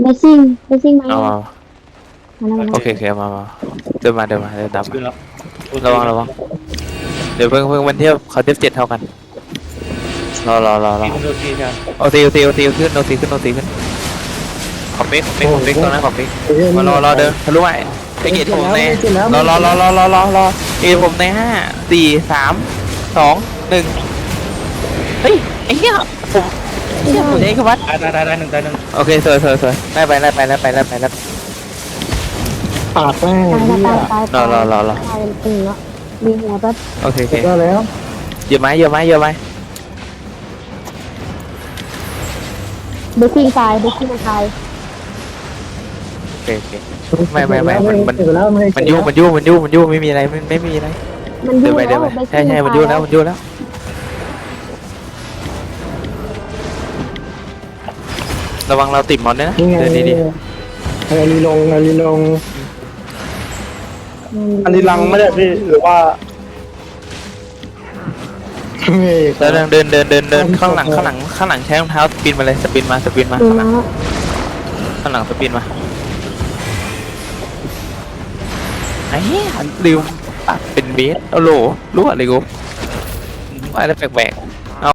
เบสซิ่งเบสซิ่งมาเอามามาแล้วมาโอเคโอเคเอามามาเดินมาเดินมาเดินตามขึ้นมาแล้วระวังระวังเดี๋ยวเพิ่งเพิ่งมันเทียบเขาเทียบเจ็ดเท่ากันรอรอรอรอทีมโดนทีกันโอทีโอทีโอทีขึ้นโอทีขึ้นโอทีขึ้นขอบเป๊กขอบเป๊กขอบเป๊กตรงนั้นขอบเป๊กมารอรอเดินทะลุไอ้ไอ้เกตผมแน่รอรอรอรอรอรอรอเกตผมในห้าสี่สามสองหนึ่งเฮ้ยไอ้เหี้ยผมไอ้ เหี้ยผมเองครับวัดตายตายตายตายหนึ่งตายหนึ่งโอเคสวยสวยสวยได้ไปได้ไปได้ไปได้ไปได้ไปปาดแม่งตายเหี้ตายยตายรอรอรอรอตายเป็นตึงแล้วมีหัวแป๊บโอเคโอเคได้แล้วเยอะไหมเยอะไหมเยอะไหมเบสซิ่งตายเบสซิ่งมันตายโอเคโอเค ไม่ไม่ไม่มันมันเก็บแล้วไมันยุ่งมันยุ่งมันยุ่งมันยุ่งไม่มีอะไรไม่ไม่มีอะไรมันเดิยุ่นงไปเดิแล้นวไปเบสใช่ซิ่งใช่มันยุ่งแล้วมันยุ่งแล้ว ระวังเราติดมอนด้วยนะนี่ไงเดินดีอันนี้ลงอันนี้ลงมัอันนี้ลังไม่ได้พี่หรือว่าไม่ๆแล้วเดินเดินเดินเดินเดินข้างหลังข้างหลังข้างหลังใช้รองเท้าสปินมาเลยสปินมาสปินมาดูข้างหลัมางแล้วข้างหลังสปินมาไอ้เหี้ยลืมปักเป็นเบสเอาโหลรู้อะไรกูว่าอะไรแปลก